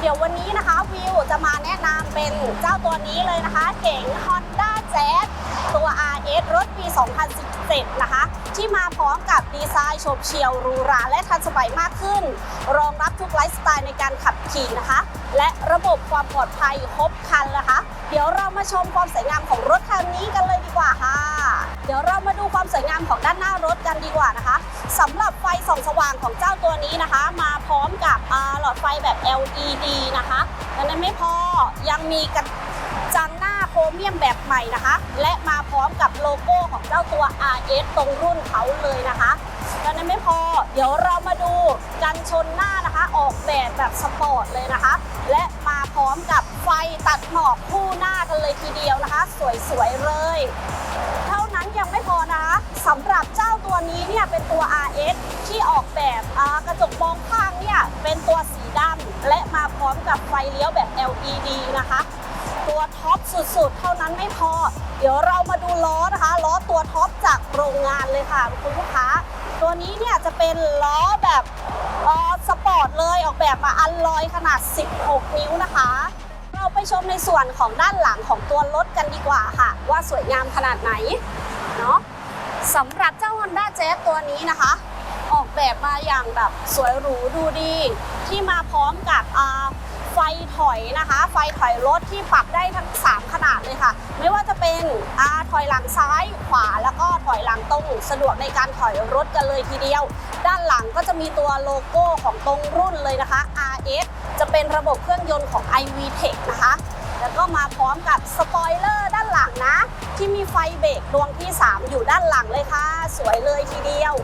เดี๋ยววันนี้นะคะวิวจะมาแนะนำเป็นเจ้าตัวนี้เลยนะคะ เก๋ง Honda Jazz ตัว RS รถปี 2017 นะคะ ที่มาพร้อมกับดีไซน์โฉบเฉี่ยวหรูหราและทันสมัยมากขึ้น รองรับทุกไลฟ์สไตล์ในการขับขี่นะคะ และระบบความปลอดภัยครบครันนะคะ เดี๋ยวเรามาชมความสวยงามของรถคันนี้กันเลยดีกว่าค่ะ เดี๋ยวเรามาดูความสวยงามของด้านหน้ารถกันดีกว่านะคะสำหรับไฟส่องสว่างของเจ้าตัวนี้นะคะ มาพร้อมกับหลอดไฟแบบ LED นะคะและนั้นไม่พอยังมีกระจังหน้าโครเมียมแบบใหม่นะคะ และมาพร้อมกับโลโก้ของเจ้าตัว RS ตรงรุ่นเขาเลยนะคะและนั้นไม่พอ เดี๋ยวเรามาดูกันชนหน้านะคะ ออกแบบแบบสปอร์ตเลยนะคะ และมาพร้อมกับ ตัดหมอกคู่หน้ากันเลยทีเดียวนะคะ สวยๆเลย เท่านั้นยังไม่พอนะคะสำหรับเจ้าตัวนี้เนี่ยเป็นตัว RS ที่ออกแบบกระจกมองข้างเนี่ยเป็นตัวสีดำและมาพร้อมกับไฟเลี้ยวแบบ LED นะคะ ตัวท็อปสุดๆ เท่านั้นไม่พอ เดี๋ยวเรามาดูล้อนะคะล้อตัวท็อปจากโรงงานเลยค่ะคุณลูกค้า ตัวนี้เนี่ยจะเป็นล้อแบบสปอร์ตเลยออกแบบมาอันลอยขนาด 16 นิ้วนะคะ ชมในส่วนของด้านหลังของตัวรถกันดีกว่าค่ะ ว่าสวยงามขนาดไหนเนาะสำหรับเจ้า Honda Jazz ตัวนี้นะคะ ออกแบบมาอย่างแบบสวยหรูดูดี ที่มาพร้อมกับอ่า ไฟถอยนะคะ ไฟถอยรถที่ปรับได้ทั้ง 3 ขนาดเลยค่ะ ไม่ว่าจะเป็นอถอยหลังซ้ายขวาแล้วก็ถอยหลังตรงสะดวกในการถอยรถกันเลยทีเดียว ด้านหลังก็จะมีตัวโลโก้ของตรงรุ่นเลยนะคะ RS จะเป็นระบบเครื่องยนต์ของ iVTEC นะคะ แล้วก็มาพร้อมกับสปอยเลอร์ด้านหลังนะ ที่มีไฟเบรกดวงที่ 3 อยู่ด้านหลังเลยค่ะ สวยเลยทีเดียว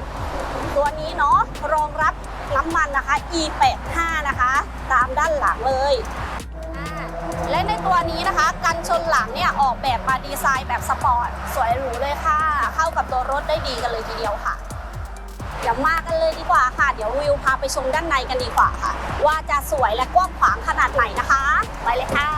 ตัวนี้เนาะรองรับ น้ำมันนะคะ E85 นะคะ ตามด้านหลังเลย และในตัวนี้นะคะกันชนหลังเนี่ยออกแบบมาดีไซน์แบบสปอร์ต สวยหรูเลยค่ะ เข้ากับตัวรถได้ดีกันเลยทีเดียวค่ะเดี๋ยวมากันเลยดีกว่าค่ะ เดี๋ยววิวพาไปชมด้านในกันดีกว่าค่ะ ว่าจะสวยและกว้างขวางขนาดไหนนะคะ ไปเลยค่ะ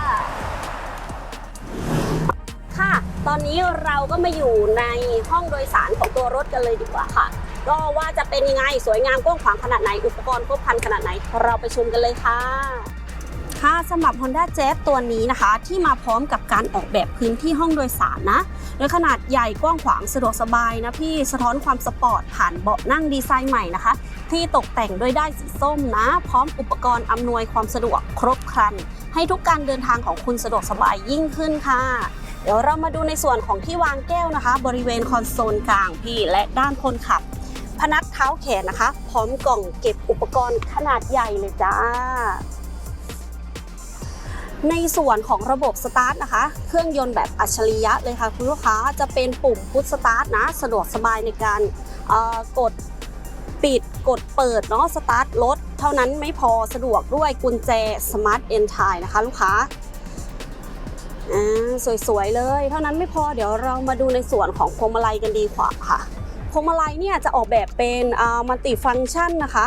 ค่ะ ตอนนี้เราก็มาอยู่ในห้องโดยสารของตัวรถกันเลยดีกว่าค่ะ ก็ว่าจะเป็นยังไงสวยงามกว้างขวางขนาดไหน อุปกรณ์ครบครันขนาดไหน เราไปชมกันเลยค่ะค่ะสำหรับ Honda Jazz ตัวนี้นะคะ ที่มาพร้อมกับการออกแบบพื้นที่ห้องโดยสารนะโดยขนาดใหญ่กว้างขวางสะดวกสบายนะพี่สะท้อนความสปอร์ตผ่านเบาะนั่งดีไซน์ใหม่นะคะ ที่ตกแต่งด้วยได้ายสีส้มนะ พร้อมอุปกรณ์อำนวยความสะดวกครบครัน ให้ทุกการเดินทางของคุณสะดวกสบายยิ่งขึ้นค่ะ เดี๋ยวเรามาดูในส่วนของที่วางแก้วนะคะ บริเวณคอนโซลกลางพี่และด้านคนขับ พนักเท้าแขนนะคะ พร้อมกล่องเก็บอุปกรณ์ขนาดใหญ่เลยจ้า ในส่วนของระบบสตาร์ทนะคะ เครื่องยนต์แบบอัจฉริยะเลยค่ะคุณลูกค้าจะเป็นปุ่มพุทสตาร์ทนะ สะดวกสบายในการกดปิดกดเปิดเนาะสตาร์ทรถเท่านั้นไม่พอสะดวกด้วยกุญแจสมาร์ทเอนทายนะคะลูกค้าอ่าสวยๆเลย เท่านั้นไม่พอเดี๋ยวเรามาดูในส่วนของพวงมาลัยกันดีกว่าค่ะ พวงมาลัยเนี่ยจะออกแบบเป็นมัลติฟัง c t ชันนะคะ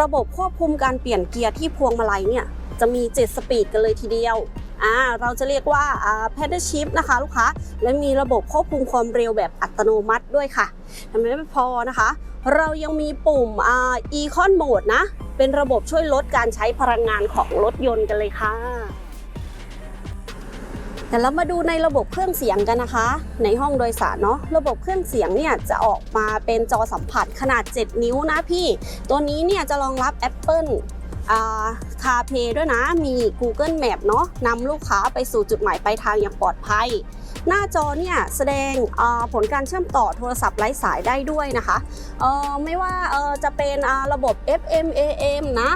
ระบบควบคุมการเปลี่ยนเกียร์ที่พวงมาลัยเนี่ยจะมี 7 สปีดกันเลยทีเดียวอ่าเราจะเรียกว่าอ่า pedal shift นะคะลูกค้า และมีระบบควบคุมความเร็วแบบอัตโนมัติด้วยค่ะทำไมไม่พอนะคะ เรายังมีปุ่มอ่า econ mode นะ เป็นระบบช่วยลดการใช้พลังงานของรถยนต์กันเลยค่ะ แต่เรามาดูในระบบเครื่องเสียงกันนะคะ ในห้องโดยสารเนาะระบบเครื่องเสียงเนี่ยจะออกมาเป็นจอสัมผัสขนาด 7 นิ้วนะพี่ ตัวนี้เนี่ยจะรองรับ Apple คาเพด้วยนะ มี Google Map เนาะนำลูกค้าไปสู่จุดหมายปลายทางอย่างปลอดภัย หน้าจอเนี่ยแสดงผลการเชื่อมต่อโทรศัพท์ไร้สายได้ด้วยนะคะ ไม่ว่าจะเป็นระบบ FM AM นะ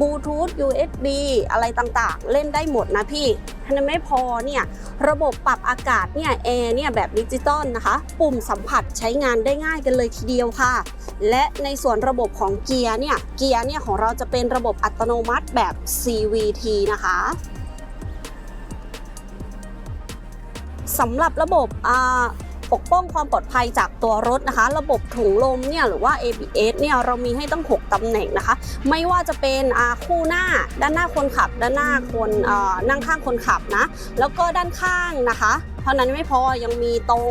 บลูทูธ USB อะไรต่างๆ เล่นได้หมดนะพี่ท่าไม่พอเนี่ยระบบปรับอากาศเนี่ยแอร์เนี่ยแบบดิจิตอลนะคะ ปุ่มสัมผัสใช้งานได้ง่ายกันเลยทีเดียวค่ะ และในส่วนระบบของเกียร์เนี่ยเกียร์เนี่ยของเราจะเป็นระบบอัตโนมัติแบบ CVT นะคะสำหรับระบบอ่า ปกป้องความปลอดภัยจากตัวรถนะคะ ระบบถุงลมเนี่ยหรือว่า ABS เนี่ยเรามีให้ตั้ง 6 ตำแหน่งนะคะ ไม่ว่าจะเป็นคู่หน้า ด้านหน้าคนขับ ด้านหน้าคนนั่งข้างคนขับนะ แล้วก็ด้านข้างนะคะเท่านั้นไม่พอยังมีตรง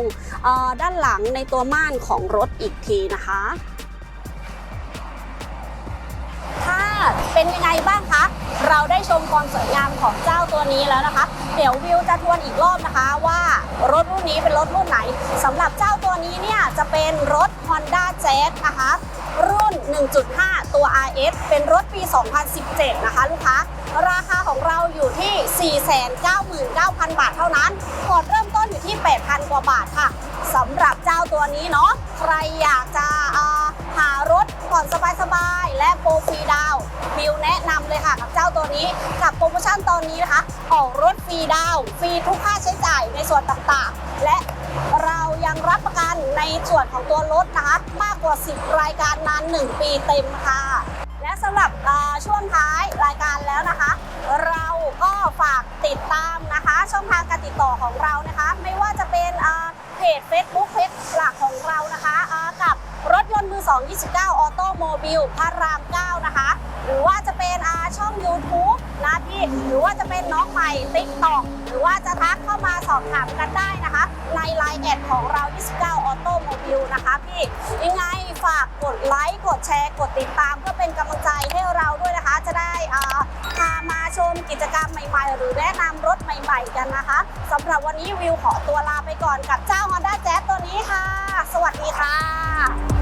ด้านหลังในตัวม่านของรถอีกทีนะคะ เราได้ชมความสวยงามของเจ้าตัวนี้แล้วนะคะ เดี๋ยววิวจะทวนอีกรอบนะคะว่ารถรุ่นนี้เป็นรถรุ่นไหนสำหรับเจ้าตัวนี้เนี่ยจะเป็นรถ Honda Jazz นะคะรุ่น 1.5 ตัว RS เป็นรถปี 2017 นะคะลูกค้า ราคาของเราอยู่ที่ 499,000 บาทเท่านั้นผ่อนเริ่มต้นอยู่ที่ 8,000 กว่าบาทค่ะสำหรับเจ้าตัวนี้เนาะ ใครอยากจะหารถผ่อนสบายๆ และโปรฟรีดาว บิวแนะนำเลยค่ะกับเจ้าตัวนี้กับโปรโมชั่นตอนนี้นะคะออกรถฟรีดาวฟรีทุกค่าใช้จ่ายในส่วนต่างๆ และเรายังรับประกันในส่วนของตัวรถนะคะมากกว่า 10 รายการนาน 1 ปีเต็มค่ะ และสำหรับช่วงท้ายรายการแล้วนะคะ เราก็ฝากติดตามนะคะ ช่องทางการติดต่อของเรานะคะ ไม่ว่าจะเป็นเอ่อเพจ Facebook เพจหลักของเรานะคะ 229 ออโตโมบิลพระราม 9 นะคะ หรือว่าจะเป็นอาช่อง YouTube นะพี่ หรือว่าจะเป็นน้องใหม่ TikTok หรือว่าจะทักเข้ามาสอบถามกันได้นะคะ ในไลน์แอดของเรา 29 ออโตโมบิลนะคะพี่ ยังไงฝากกดไลค์กดแชร์ กดติดตามเพื่อเป็นกำลังใจให้เราด้วยนะคะ จะได้พามาชมกิจกรรมใหม่ๆ หรือแนะนำรถใหม่ๆ กันนะคะสำหรับวันนี้วิวขอตัวลาไปก่อนกับเจ้า Honda Jazz ตัวนี้ค่ะ สวัสดีค่ะ